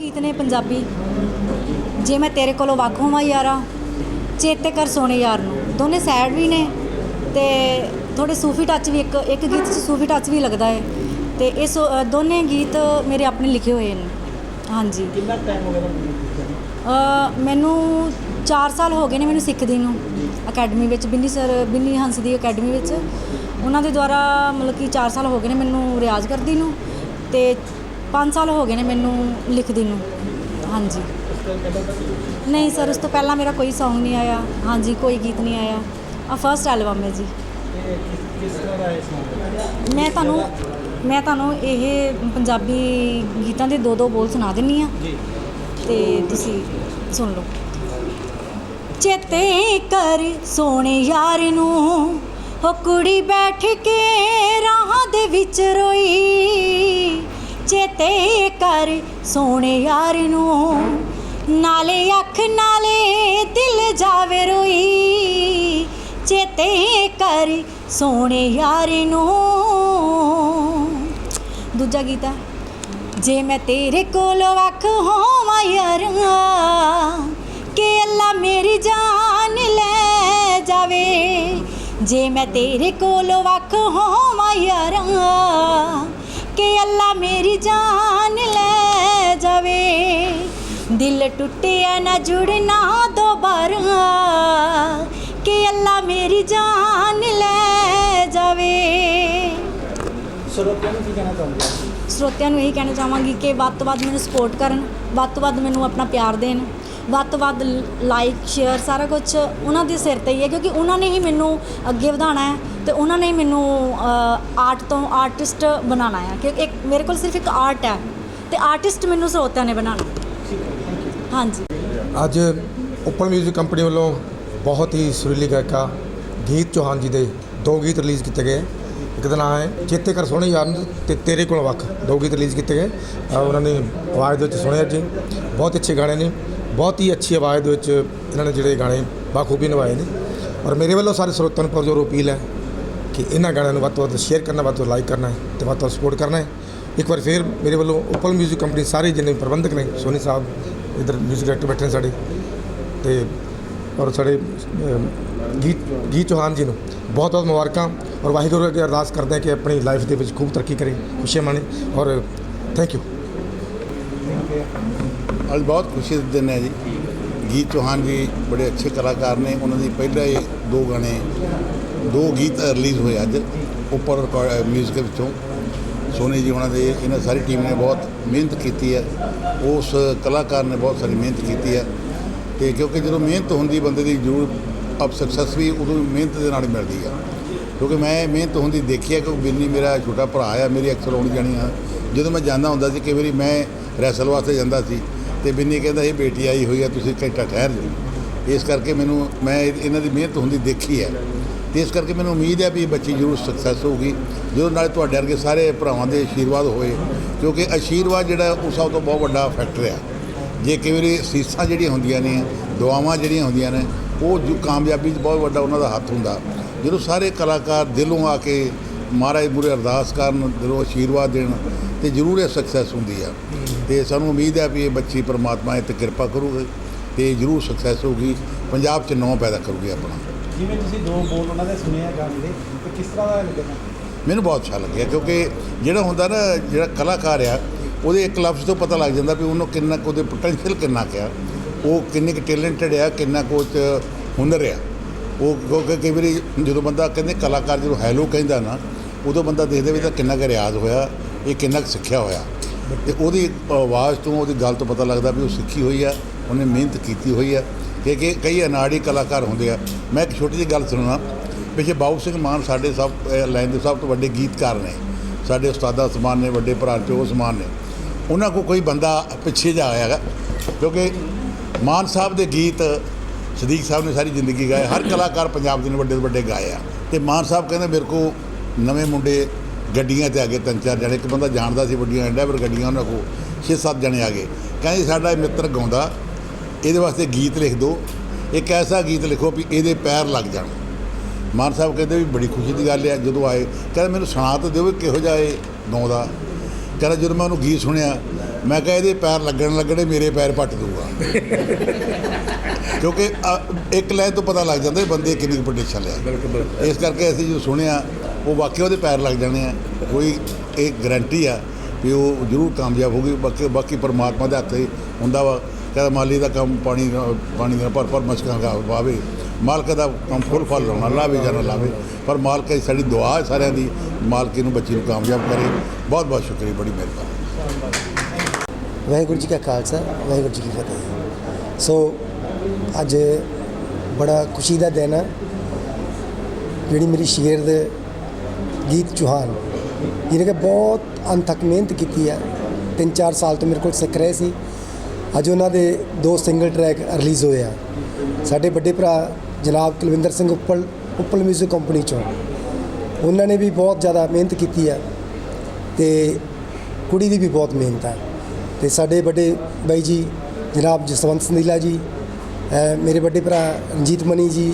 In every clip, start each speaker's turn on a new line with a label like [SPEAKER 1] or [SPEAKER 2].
[SPEAKER 1] ਗੀਤ ਨੇ ਪੰਜਾਬੀ। ਜੇ ਮੈਂ ਤੇਰੇ ਕੋਲੋਂ ਵੱਖ ਹੋਵਾਂ ਯਾਰਾ ਚੇਤੇ ਕਰ ਸੋਹਣੇ ਯਾਰ ਨੂੰ। ਦੋਨੇ ਸੈਡ ਵੀ ਨੇ ਤੇ ਥੋੜੇ ਸੂਫੀ ਟੱਚ ਵੀ ਇੱਕ ਇੱਕ ਗੀਤ 'ਚ ਸੂਫੀ ਟੱਚ ਵੀ ਲੱਗਦਾ ਹੈ ਤੇ ਇਹ ਦੋਨੇ ਗੀਤ ਮੇਰੇ ਆਪਣੇ ਲਿਖੇ ਹੋਏ ਨੇ। ਹਾਂਜੀ।
[SPEAKER 2] ਕਿੰਨਾ ਟਾਈਮ ਹੋ ਗਿਆ ਤੁਹਾਨੂੰ
[SPEAKER 1] ਮੈਨੂੰ 4 ਸਾਲ ਹੋ ਗਏ ਨੇ ਮੈਨੂੰ ਸਿੱਖਦੀ ਨੂੰ। ਅਕੈਡਮੀ ਵਿੱਚ ਬਿੰਨੀ ਸਰ ਬਿੰਨੀ ਹੰਸ ਦੀ ਅਕੈਡਮੀ ਵਿੱਚ। ਉਹਨਾਂ ਦੇ ਦੁਆਰਾ ਮਤਲਬ ਕਿ 4 ਸਾਲ ਹੋ ਗਏ ਨੇ ਮੈਨੂੰ ਰਿਆਜ਼ ਕਰਦੀ ਨੂੰ। ਤੇ 5 ਸਾਲ ਹੋ ਗਏ ਨੇ ਮੈਨੂੰ ਲਿਖਦੀ ਨੂੰ। ਹਾਂਜੀ। ਨਹੀਂ ਸਰ ਉਸ ਤੋਂ ਪਹਿਲਾਂ ਮੇਰਾ ਕੋਈ Song ਨਹੀਂ ਆਇਆ। ਹਾਂਜੀ ਕੋਈ ਗੀਤ ਨਹੀਂ ਆਇਆ। ਆ ਫਰਸਟ ਐਲਬਮ ਹੈ ਜੀ। ਮੈਂ ਤੁਹਾਨੂੰ ਮੈਂ ਤੁਹਾਨੂੰ ਇਹ ਪੰਜਾਬੀ ਗੀਤਾਂ ਦੇ ਦੋ ਦੋ ਬੋਲ ਸੁਣਾ ਦਿੰਨੀ ਆ।
[SPEAKER 2] ਜੀ।
[SPEAKER 1] ਤੇ ਤੁਸੀਂ ਸੁਣ ਲਓ। ਚੇਤੇ ਕਰ ਸੋਹਣੇ ਯਾਰ ਨੂੰ ਹੋ ਕੁੜੀ ਬੈਠ ਕੇ ਰਾਹਾਂ ਦੇ ਵਿੱਚ ਰੋਈ। ਚੇਤੇ ਕਰ ਸੋਹਣੇ ਯਾਰ ਨੂੰ। ਨਾਲੇ ਅੱਖ ਨਾਲੇ ਦਿਲ ਜਾਵੇ ਰੋਈ। ਚੇਤੇ ਕਰ ਸੋਹਣੇ ਯਾਰ ਨੂੰ। ਦੂਜਾ ਗੀਤ ਹੈ ਜੇ ਮੈਂ ਤੇਰੇ ਕੋਲ ਵੱਖ ਹੋਵਾਂ ਯਾਰਾਂ, ਕਿ ਅੱਲਾ ਮੇਰੀ ਜਾਨ ਲੈ ਜਾਵੇ। ਜੇ ਮੈਂ ਤੇਰੇ ਕੋਲ ਵੱਖ ਹੋਵਾਂ ਯਾਰਾਂ ਕਿ ਅੱਲਾ ਮੇਰੀ ਜਾਨ ਲੈ ਜਾਵੇ। ਦਿਲ ਟੁੱਟਿਆ ਨਾ ਜੁੜਨਾ ਦੁਬਾਰਾ। ਕਿ ਅੱਲਾ ਮੇਰੀ ਜਾਨ ਲੈ ਜਾਵੇ।
[SPEAKER 2] ਸਰੋਤਿਆਂ ਨੂੰ ਕੀ ਕਹਿਣਾ ਚਾਹੁੰਦੇ ਹੋ
[SPEAKER 1] ਸਰੋਤਿਆਂ ਨੂੰ ਇਹੀ ਕਹਿਣਾ ਚਾਹਾਂਗੀ ਕਿ ਵੱਧ ਤੋਂ ਵੱਧ ਮੈਨੂੰ ਸਪੋਰਟ ਕਰਨ ਵੱਧ ਤੋਂ ਵੱਧ ਮੈਨੂੰ ਆਪਣਾ ਪਿਆਰ ਦੇਣ। ਵੱਧ ਤੋਂ ਵੱਧ ਲਾਈਕ ਸ਼ੇਅਰ ਸਾਰਾ ਕੁਝ ਉਹਨਾਂ ਦੇ ਸਿਰ ਤੇ ਹੀ ਹੈ ਕਿਉਂਕਿ ਉਹਨਾਂ ਨੇ ਹੀ ਮੈਨੂੰ ਅੱਗੇ ਵਧਾਉਣਾ ਹੈ ਤੇ ਉਹਨਾਂ ਨੇ ਹੀ ਮੈਨੂੰ ਆਰਟ ਤੋਂ ਆਰਟਿਸਟ ਬਣਾਉਣਾ ਹੈ ਕਿਉਂਕਿ ਇੱਕ ਮੇਰੇ ਕੋਲ ਸਿਰਫ ਇੱਕ ਆਰਟ ਹੈ ਤੇ ਆਰਟਿਸਟ ਮੈਨੂੰ ਸਰੋਤਿਆਂ ਨੇ ਬਣਾਉਣਾ। ਹਾਂਜੀ।
[SPEAKER 3] ਅੱਜ ਓਪਨ 뮤직 ਕੰਪਨੀ ਵੱਲੋਂ ਬਹੁਤ ਹੀ ਸੁਰੀਲੀ ਗਾਇਕਾ ਗੀਤ ਚੌਹਾਨ ਜੀ ਦੇ ਦੋ ਗੀਤ ਰਿਲੀਜ਼ ਕੀਤੇ ਗਏ। ਇੱਕ ਦਾ ਨਾਮ ਹੈ ਚੇਤੇ ਕਰ ਸੋਹਣੇ ਯਾਰ ਤੇ ਤੇਰੇ ਕੋਲ ਵੱਖ। ਦੋ ਗੀਤ ਰਿਲੀਜ਼ ਕੀਤੇ ਗਏ। ਉਹਨਾਂ ਨੇ ਆਵਾਜ਼ ਦੇ ਵਿੱਚ ਸੁਣਿਆ ਜੀ ਬਹੁਤ ਅੱਛੇ ਗਾਣੇ ਨੇ। ਬਹੁਤ ਹੀ ਅੱਛੀ ਆਵਾਜ਼ ਦੇ ਵਿੱਚ ਇਹਨਾਂ ਨੇ ਜਿਹੜੇ ਗਾਣੇ ਬਾਖੂਬੀ ਨਿਭਾਏ ਨੇ ਔਰ ਮੇਰੇ ਵੱਲੋਂ ਸਾਰੇ ਸਰੋਤਿਆਂ ਨੂੰ ਪੁਰਜੋਰ ਅਪੀਲ ਹੈ ਕਿ ਇਹਨਾਂ ਗਾਣਿਆਂ ਨੂੰ ਵੱਧ ਤੋਂ ਵੱਧ ਸ਼ੇਅਰ ਕਰਨਾ ਵੱਧ ਤੋਂ ਲਾਈਕ ਕਰਨਾ ਹੈ ਤੇ ਵੱਧ ਤੋਂ ਸਪੋਰਟ ਕਰਨਾ ਹੈ ਇੱਕ ਵਾਰ ਫਿਰ ਮੇਰੇ ਵੱਲੋਂ ਓਪਨ 뮤직 ਕੰਪਨੀ ਸਾਰੇ ਜਿੰਨੇ ਵੀ ਪ੍ਰਬੰਧਕ ਨੇ ਸੋਨੀ ਸਾਹਿਬ ਇਧਰ 뮤직 ਡਾਇਰੈਕਟਰ ਬੈਠੇ ਨੇ ਸਾਡੇ ਤੇ ਔਰ ਸਾਡੇ ਅਮ, ਗੀਤ ਗੀਤ ਚੌਹਾਨ ਜੀ ਨੂੰ ਬਹੁਤ ਬਹੁਤ ਮੁਬਾਰਕਾਂ ਔਰ ਵਾਹਿਗੁਰੂ ਅੱਗੇ ਅਰਦਾਸ ਕਰਦੇ ਹਾਂ ਕਿ ਆਪਣੀ ਲਾਈਫ ਦੇ ਵਿੱਚ ਖੂਬ ਤਰੱਕੀ ਕਰੇ ਖੁਸ਼ੀਆਂ ਮਾਣੇ ਔਰ ਥੈਂਕ ਯੂ
[SPEAKER 4] ਅੱਜ ਬਹੁਤ ਖੁਸ਼ੀ ਦਾ ਦਿਨ ਹੈ ਜੀ। ਗੀਤ ਚੌਹਾਨ ਜੀ ਬੜੇ ਅੱਛੇ ਕਲਾਕਾਰ ਨੇ। ਉਹਨਾਂ ਦੀ ਪਹਿਲਾਂ ਹੀ ਦੋ ਗਾਣੇ, ਦੋ ਗੀਤ ਰਿਲੀਜ਼ ਹੋਏ ਅੱਜ ਉੱਪਰ ਮਿਊਜ਼ਿਕ ਵਿੱਚੋਂ। ਸੋਨੀ ਜੀ ਉਹਨਾਂ ਦੇ, ਇਹਨਾਂ ਸਾਰੀ ਟੀਮ ਨੇ ਬਹੁਤ ਮਿਹਨਤ ਕੀਤੀ ਹੈ। ਉਸ ਕਲਾਕਾਰ ਨੇ ਬਹੁਤ ਸਾਰੀ ਮਿਹਨਤ ਕੀਤੀ ਹੈ। ਤੇ ਕਿਉਂਕਿ ਜਦੋਂ ਮਿਹਨਤ ਹੁੰਦੀ ਬੰਦੇ ਦੀ ਜ਼ਰੂਰ ਅਪ ਸਕਸੈਸ ਵੀ ਉਦੋਂ ਮਿਹਨਤ ਦੇ ਨਾਲ ਮਿਲਦੀ ਆ ਕਿਉਂਕਿ ਮੈਂ ਮਿਹਨਤ ਹੁੰਦੀ ਦੇਖੀ ਹੈ ਕਿ ਬਿੰਨੀ ਮੇਰਾ ਛੋਟਾ ਭਰਾ ਆ, ਮੇਰੀ ਅਕਸਰ ਆਉਣੀ ਜਾਣੀ ਆ। ਜਦੋਂ ਮੈਂ ਜਾਂਦਾ ਹੁੰਦਾ ਸੀ, ਕਈ ਵਾਰੀ ਮੈਂ ਰੈਸਲ ਵਾਸਤੇ ਜਾਂਦਾ ਸੀ। ਤੇ ਬਿੰਨੀ ਕਹਿੰਦਾ, ਇਹ ਬੇਟੀ ਆਈ ਹੋਈ ਆ, ਤੁਸੀਂ ਘੰਟਾ ਠਹਿਰ ਜਾਓ ਇਸ ਕਰਕੇ ਮੈਨੂੰ, ਮੈਂ ਇਹਨਾਂ ਦੀ ਮਿਹਨਤ ਹੁੰਦੀ ਦੇਖੀ ਹੈ। ਤੇ ਇਸ ਕਰਕੇ ਮੈਨੂੰ ਉਮੀਦ ਹੈ ਵੀ ਬੱਚੀ ਜ਼ਰੂਰ ਸਕਸੈਸ ਹੋਊਗੀ। ਜਦੋਂ ਨਾਲੇ ਤੁਹਾਡੇ ਵਰਗੇ ਸਾਰੇ ਭਰਾਵਾਂ ਦੇ ਆਸ਼ੀਰਵਾਦ ਹੋਏ, ਕਿਉਂਕਿ ਆਸ਼ੀਰਵਾਦ ਜਿਹੜਾ ਉਹ ਸਭ ਤੋਂ ਬਹੁਤ ਵੱਡਾ ਫੈਕਟਰ ਆ ਜੇ ਕਈ ਵਾਰੀ ਸੀਸਾਂ ਜਿਹੜੀਆਂ ਹੁੰਦੀਆਂ ਨੇ, ਦੁਆਵਾਂ ਜਿਹੜੀਆਂ ਹੁੰਦੀਆਂ ਨੇ, ਉਹ ਜੋ ਕਾਮਯਾਬੀ 'ਚ ਬਹੁਤ ਵੱਡਾ ਉਹਨਾਂ ਦਾ ਹੱਥ ਹੁੰਦਾ। ਜਦੋਂ ਸਾਰੇ ਕਲਾਕਾਰ ਦਿਲੋਂ ਆ ਕੇ ਮਹਾਰਾਜ ਮੂਹਰੇ ਅਰਦਾਸ ਕਰਨ ਦਿਲੋਂ ਆਸ਼ੀਰਵਾਦ ਦੇਣ ਤੇ ਜ਼ਰੂਰ ਇਹ ਸਕਸੈਸ ਹੁੰਦੀ ਆ। ਤੇ ਸਾਨੂੰ ਉਮੀਦ ਹੈ ਵੀ ਇਹ ਬੱਚੀ ਪਰਮਾਤਮਾ ਇਹ ਤੇ ਕਿਰਪਾ ਕਰੂਗੀ ਤੇ ਜ਼ਰੂਰ ਸਕਸੈਸ ਹੋਊਗੀ। ਪੰਜਾਬ 'ਚ ਨਾਂ ਪੈਦਾ ਕਰੂਗੀ ਆਪਣਾ।
[SPEAKER 2] ਜਿਵੇਂ ਤੁਸੀਂ ਦੋ ਬੋਲ ਉਹਨਾਂ ਦੇ ਸੁਣੇ ਆ ਗਾਣੇ ਦੇ ਤੇ ਕਿਸ ਤਰ੍ਹਾਂ ਦਾ ਲੱਗਿਆ
[SPEAKER 4] ਮੈਨੂੰ ਬਹੁਤ ਅੱਛਾ ਲੱਗਿਆ ਕਿਉਂਕਿ ਜਿਹੜਾ ਹੁੰਦਾ ਨਾ ਜਿਹੜਾ ਕਲਾਕਾਰ ਆ ਉਹਦੇ ਇੱਕ ਲਫ਼ਜ਼ ਤੋਂ ਪਤਾ ਲੱਗ ਜਾਂਦਾ ਵੀ ਉਹਨੂੰ ਕਿੰਨਾ ਕੁ ਉਹਦੇ ਪੋਟੈਂਸ਼ੀਅਲ ਕਿੰਨਾ ਕੁ ਆ। ਉਹ ਕਿੰਨੇ ਕੁ ਟੈਲੈਂਟਡ ਆ ਕਿੰਨਾ ਕੁ 'ਚ ਹੁਨਰ ਆ। ਉਹ ਕਿਉਂਕਿ ਕਈ ਵਾਰੀ ਜਦੋਂ ਬੰਦਾ ਕਹਿੰਦੇ ਕਲਾਕਾਰ ਜਦੋਂ ਹੈਲੋ ਕਹਿੰਦਾ ਨਾ ਉਦੋਂ ਬੰਦਾ ਦੇਖਦਾ ਵੀ ਤਾਂ ਕਿੰਨਾ ਕੁ ਰਿਆਜ਼ ਹੋਇਆ, ਇਹ ਕਿੰਨਾ ਕੁ ਸਿੱਖਿਆ ਹੋਇਆ। ਤੇ ਉਹਦੀ ਆਵਾਜ਼ ਤੋਂ ਉਹਦੀ ਗੱਲ ਤੋਂ ਪਤਾ ਲੱਗਦਾ ਵੀ ਉਹ ਸਿੱਖੀ ਹੋਈ ਆ, ਉਹਨੇ ਮਿਹਨਤ ਕੀਤੀ ਹੋਈ ਆ। ਕਿ ਕਿ ਕਈ ਅਨਾੜੀ ਕਲਾਕਾਰ ਹੁੰਦੇ ਆ। ਮੈਂ ਇੱਕ ਛੋਟੀ ਜਿਹੀ ਗੱਲ ਸੁਣਾਉਣਾ ਪਿੱਛੇ ਬਾਬੂ ਸਿੰਘ ਮਾਨ ਸਾਡੇ ਸਭ ਲਾਈਨ ਦੇ ਸਭ ਤੋਂ ਵੱਡੇ ਗੀਤਕਾਰ ਨੇ। ਸਾਡੇ ਉਸਤਾਦਾ ਸਮਾਨ ਨੇ, ਵੱਡੇ ਭਰਾ ਚੋ ਸਮਾਨ ਨੇ। ਉਹਨਾਂ ਕੋ ਕੋਈ ਬੰਦਾ ਪਿੱਛੇ ਜਾ ਆਇਆ ਹੈਗਾ, ਕਿਉਂਕਿ ਮਾਨ ਸਾਹਿਬ ਦੇ ਗੀਤ ਸਦੀਕ ਸਾਹਿਬ ਨੇ ਸਾਰੀ ਜ਼ਿੰਦਗੀ ਗਾਏ। ਹਰ ਕਲਾਕਾਰ ਪੰਜਾਬ ਦੇ ਨੇ ਵੱਡੇ ਤੋਂ ਵੱਡੇ ਗਾਏ ਆ। ਤੇ ਮਾਨ ਸਾਹਿਬ ਕਹਿੰਦੇ ਮੇਰੇ ਕੋ ਨਵੇਂ ਮੁੰਡੇ ਗੱਡੀਆਂ ਤੇ ਆ ਗਏ ਤਿੰਨ ਚਾਰ ਜਣੇ। ਇੱਕ ਬੰਦਾ ਜਾਣਦਾ ਸੀ ਵੱਡੀਆਂ ਡਰਾਈਵਰ ਗੱਡੀਆਂ ਉਹਨਾਂ ਕੋ 6-7 ਜਣੇ ਆ ਗਏ। ਕਹਿੰਦੇ ਸਾਡਾ ਇਹ ਮਿੱਤਰ ਗਾਉਂਦਾ ਇਹਦੇ ਵਾਸਤੇ ਗੀਤ ਲਿਖ ਦਿਓ ਇੱਕ ਐਸਾ ਗੀਤ ਲਿਖੋ ਵੀ ਇਹਦੇ ਪੈਰ ਲੱਗ ਜਾਣ। ਮਾਨ ਸਾਹਿਬ ਕਹਿੰਦੇ ਵੀ ਬੜੀ ਖੁਸ਼ੀ ਦੀ ਗੱਲ ਹੈ ਜਦੋਂ ਆਏ ਕਹਿੰਦੇ ਮੈਨੂੰ ਸੁਣਾ ਤਾਂ ਦਿਓ ਵੀ ਕਿਹੋ ਜਿਹਾ ਇਹ ਗਾਉਂਦਾ। ਕਹਿੰਦਾ ਜਦੋਂ ਮੈਂ ਉਹਨੂੰ ਗੀਤ ਸੁਣਿਆ ਮੈਂ ਕਿਹਾ ਇਹਦੇ ਪੈਰ ਲੱਗਣ ਲੱਗਣੇ ਮੇਰੇ ਪੈਰ ਪੱਟ ਦੂਗਾ। ਕਿਉਂਕਿ ਇੱਕ ਲਾਈਨ ਤੋਂ ਪਤਾ ਲੱਗ ਜਾਂਦਾ ਬੰਦੇ ਕਿੰਨੀ ਪੋਟੈਂਸ਼ੀਅਲ ਹੈ ਇਸ ਕਰਕੇ ਅਸੀਂ ਜੋ ਸੁਣਿਆ ਉਹ ਵਾਕਿਆ ਉਹਦੇ ਪੈਰ ਲੱਗ ਜਾਣੇ ਆ। ਕੋਈ ਇਹ ਗਰੰਟੀ ਆ ਵੀ ਉਹ ਜ਼ਰੂਰ ਕਾਮਯਾਬ ਹੋਊਗੀ। ਬਾਕੀ ਬਾਕੀ ਪਰਮਾਤਮਾ ਦੇ ਹੱਥ ਹੁੰਦਾ ਵਾ। ਕਹਿੰਦਾ ਮਾਲੀ ਦਾ ਕੰਮ ਪਾਣੀ ਪਾਣੀ ਦਾ ਭਰ ਭਰ ਮਸ਼ਕਾਂ ਦਾ ਵਾਵੇ। ਮਾਲਕ ਦਾ ਕੰਮ ਫੁੱਲ ਫਲ ਲਾਉਣਾ, ਲਾਵੇ ਜਾਂ ਲਾਵੇ। ਪਰ ਮਾਲਕ ਦੀ ਸਾਡੀ ਦੁਆ ਹੈ ਸਾਰਿਆਂ ਦੀ, ਮਾਲਕੀ ਨੂੰ ਬੱਚੀ ਨੂੰ ਕਾਮਯਾਬ ਕਰੇ। ਬਹੁਤ ਬਹੁਤ ਸ਼ੁਕਰੀਆ, ਬੜੀ ਮਿਹਰਬਾਨੀ।
[SPEAKER 5] ਵਾਹਿਗੁਰੂ ਜੀ ਕਾ ਖਾਲਸਾ, ਵਾਹਿਗੁਰੂ ਜੀ ਕੀ ਫਤਿਹ। ਸੋ, ਅੱਜ ਬੜਾ ਖੁਸ਼ੀ ਦਾ ਦਿਨ ਹੈ ਜਿਹੜੀ ਮੇਰੀ ਸ਼ੇਰ ਦੇ ਗੀਤ ਚੌਹਾਨ, ਜਿਹਨੇ ਕਿ ਬਹੁਤ ਅਣਥੱਕ ਮਿਹਨਤ ਕੀਤੀ ਹੈ। ਤਿੰਨ ਚਾਰ ਸਾਲ ਤੋਂ ਮੇਰੇ ਕੋਲ ਸਿੱਖ ਰਹੇ ਸੀ। ਅੱਜ ਉਹਨਾਂ ਦੇ ਦੋ ਸਿੰਗਲ ਟਰੈਕ ਰਿਲੀਜ਼ ਹੋਏ ਆ। ਸਾਡੇ ਵੱਡੇ ਭਰਾ ਜਨਾਬ ਕੁਲਵਿੰਦਰ ਸਿੰਘ ਉੱਪਲ ਉੱਪਲ 뮤직 ਕੰਪਨੀ ਚੋਂ। ਉਹਨਾਂ ਨੇ ਵੀ ਬਹੁਤ ਜ਼ਿਆਦਾ ਮਿਹਨਤ ਕੀਤੀ ਹੈ ਤੇ ਕੁੜੀ ਦੀ ਵੀ ਬਹੁਤ ਮਿਹਨਤ ਹੈ। ਤੇ ਸਾਡੇ ਵੱਡੇ ਬਾਈ ਜੀ ਜਨਾਬ ਜਸਵੰਤ ਸੰਦੀਲਾ ਜੀ ਮੇਰੇ ਵੱਡੇ ਭਰਾ ਰਣਜੀਤ ਮਨੀ ਜੀ,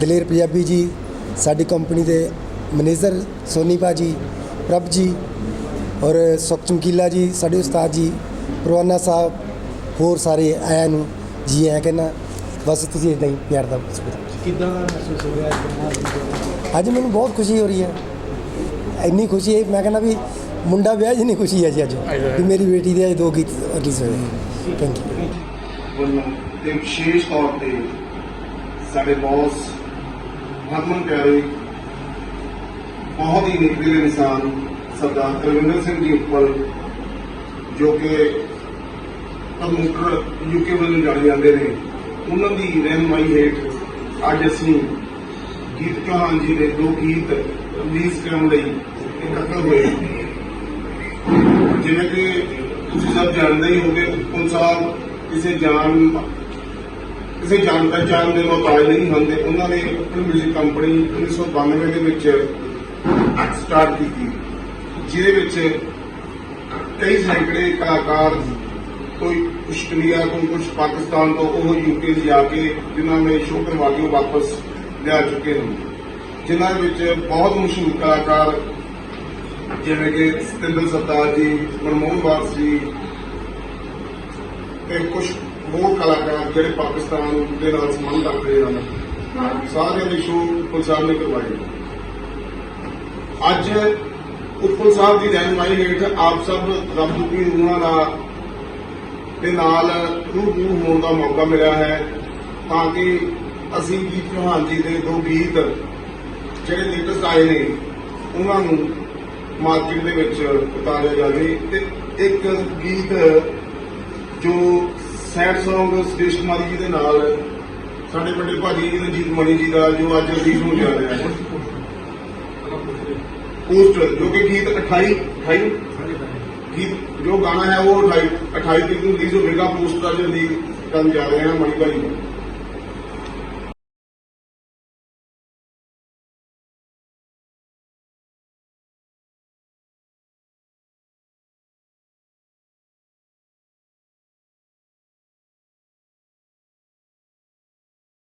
[SPEAKER 5] ਦਲੇਰ ਪੰਜਾਬੀ ਜੀ, ਸਾਡੀ ਕੰਪਨੀ ਦੇ ਮੈਨੇਜਰ ਸੋਨੀ ਭਾਜੀ ਪ੍ਰਭ ਜੀ ਔਰ ਸੁਖ ਚਮਕੀਲਾ ਜੀ ਸਾਡੇ ਉਸਤਾਦ ਜੀ ਪਰਵਾਨਾ ਸਾਹਿਬ ਹੋਰ ਸਾਰੇ ਆਇਆਂ ਨੂੰ ਜੀ ਆਇਆਂ ਕਹਿੰਦਾ ਬਸ ਤੁਸੀਂ ਇਦਾਂ ਹੀ ਪਿਆਰ ਦਾ
[SPEAKER 2] ਕਿੱਦਾਂ ਦਾ ਮਹਿਸੂਸ ਹੋ ਰਿਹਾ ਅੱਜ
[SPEAKER 5] ਮੈਨੂੰ ਬਹੁਤ ਖੁਸ਼ੀ ਹੋ ਰਹੀ ਹੈ। ਇੰਨੀ ਖੁਸ਼ੀ ਹੈ ਮੈਂ ਕਹਿੰਦਾ ਵੀ ਮੁੰਡਾ ਵਿਆਹ ਜਿੰਨੀ ਖੁਸ਼ੀ ਹੈ ਜੀ ਅੱਜ। ਵੀ ਮੇਰੀ ਬੇਟੀ ਦੇ ਅੱਜ ਦੋ ਗੀਤ ਰਿਲੀਜ਼ ਹੋਏ ਥੈਂਕ ਯੂ
[SPEAKER 6] ਵੱਲੋਂ ਤੇ ਵਿਸ਼ੇਸ਼ ਤੌਰ ਤੇ ਸਾਡੇ ਬੌਸ ਹਰਮਨ ਪਿਆਰੇ ਬਹੁਤ ਹੀ ਨਿਕਲੇ ਇਨਸਾਨ ਸਰਦਾਰ ਕੁਲਵਿੰਦਰ ਸਿੰਘ ਜੀ ਉੱਪਰ, ਜੋ ਕਿ ਪ੍ਰਮੁੱਖ ਯੂਕੇ ਵੱਲੋਂ ਜਾਣੇ ਜਾਂਦੇ ਨੇ। ਉਹਨਾਂ ਦੀ ਰਹਿਨਮਾਈ ਹੇਠ ਅੱਜ ਅਸੀਂ ਗੀਤ ਚੌਹਾਨ ਜੀ ਦੇ ਦੋ ਗੀਤ ਰਿਲੀਜ਼ ਕਰਨ ਲਈ ਇਕੱਠੇ ਹੋਏ ਜਿਵੇਂ ਕਿ ਤੁਸੀਂ ਸਭ ਜਾਣਦੇ ਹੀ ਹੋਗੇ ਉਪਨ ਸਾਹਿਬ ਕਿਸੇ ਜਾਣ ਕਿਸੇ ਜਾਣ ਪਹਿਚਾਣ ਦੇ ਮੁਤਾਜ ਨਹੀਂ ਹੁੰਦੇ। ਉਹਨਾਂ ਨੇ ਉਪਨ 뮤직 ਕੰਪਨੀ 1992 ਦੇ ਵਿੱਚ ਸਟਾਰਟ ਕੀਤੀ। ਜਿਹਦੇ ਵਿੱਚ ਕਈ ਸੈਂਕੜੇ ਕਲਾਕਾਰ ਕੋਈ ਆਸਟ੍ਰੇਲੀਆ ਕੋਈ ਕੁਝ ਪਾਕਿਸਤਾਨ ਤੋਂ ਉਹ ਯੂਕੇ ਜਾ ਕੇ ਜਿਨ੍ਹਾਂ ਨੇ ਸ਼ੋਅ ਕਰਵਾ ਕੇ ਵਾਪਸ ਲਿਆ ਚੁੱਕੇ ਹਨ ਜਿਨ੍ਹਾਂ ਵਿੱਚ ਬਹੁਤ ਮਸ਼ਹੂਰ ਕਲਾਕਾਰ ਜਿਵੇਂ ਕਿ ਸਤਿੰਦਰ ਸਰਦਾਰ ਜੀ ਮਨਮੋਹਨ ਵਾਸ ਜੀ ਤੇ ਕੁਝ ਹੋਰ ਕਲਾਕਾਰ ਜਿਹੜੇ ਪਾਕਿਸਤਾਨ ਦੇ ਨਾਲ ਸੰਬੰਧ ਰੱਖਦੇ ਹਨ। ਸਾਰਿਆਂ ਦੇ ਸ਼ੋਅ ਸਾਹਿਬ ਨੇ ਕਰਵਾਏ। ਅੱਜ ਉੱਪਲ ਸਾਹਿਬ ਦੀ ਰਹਿਨਮਾਈ ਹੇਠ ਆਪ ਸਭ ਰੱਬ ਦੀ ਰੂਹਾਂ ਦਾ ਦੇ ਨਾਲ ਰੂਬਰੂ ਹੋਣ ਦਾ ਮੌਕਾ ਮਿਲਿਆ ਹੈ ਤਾਂ ਕਿ ਅਸੀਂ ਗੀਤ ਚੌਹਾਨ ਜੀ ਦੇ ਦੋ ਗੀਤ ਜਿਹੜੇ ਲੇਟੈਸਟ ਆਏ ਨੇ, ਉਹਨਾਂ ਨੂੰ ਮਾਰਕੀਟ ਦੇ ਵਿੱਚ ਉਤਾਰਿਆ ਜਾਵੇ ਤੇ ਇੱਕ ਗੀਤ ਜੋ ਸੈਡ Song ਸੁਰੇਸ਼ ਕੁਮਾਰੀ ਜੀ ਦੇ ਨਾਲ ਸਾਡੇ ਵੱਡੇ ਭਾਜੀ ਰਣਜੀਤ ਮਣੀ ਜੀ ਦਾ ਜੋ ਅੱਜ ਰਿਲੀਜ਼ ਹੋ ਜਾ ਰਿਹਾ ਹੈ। ਪੋਸਟਰ ਜੋ ਕਿ ਗੀਤ 28 28 ਗੀਤ, ਜੋ ਗਾਣਾ ਹੈ ਉਹ 28 28 ਤਰੀਕ ਨੂੰ ਰਿਲੀਜ਼ ਹੋਵੇਗਾ ਪੋਸਟਰ ਜੋ ਰਿਲੀਜ਼ ਕਰਨ ਜਾ ਰਹੇ ਹਾਂ ਮਣੀ ਭਾਜੀ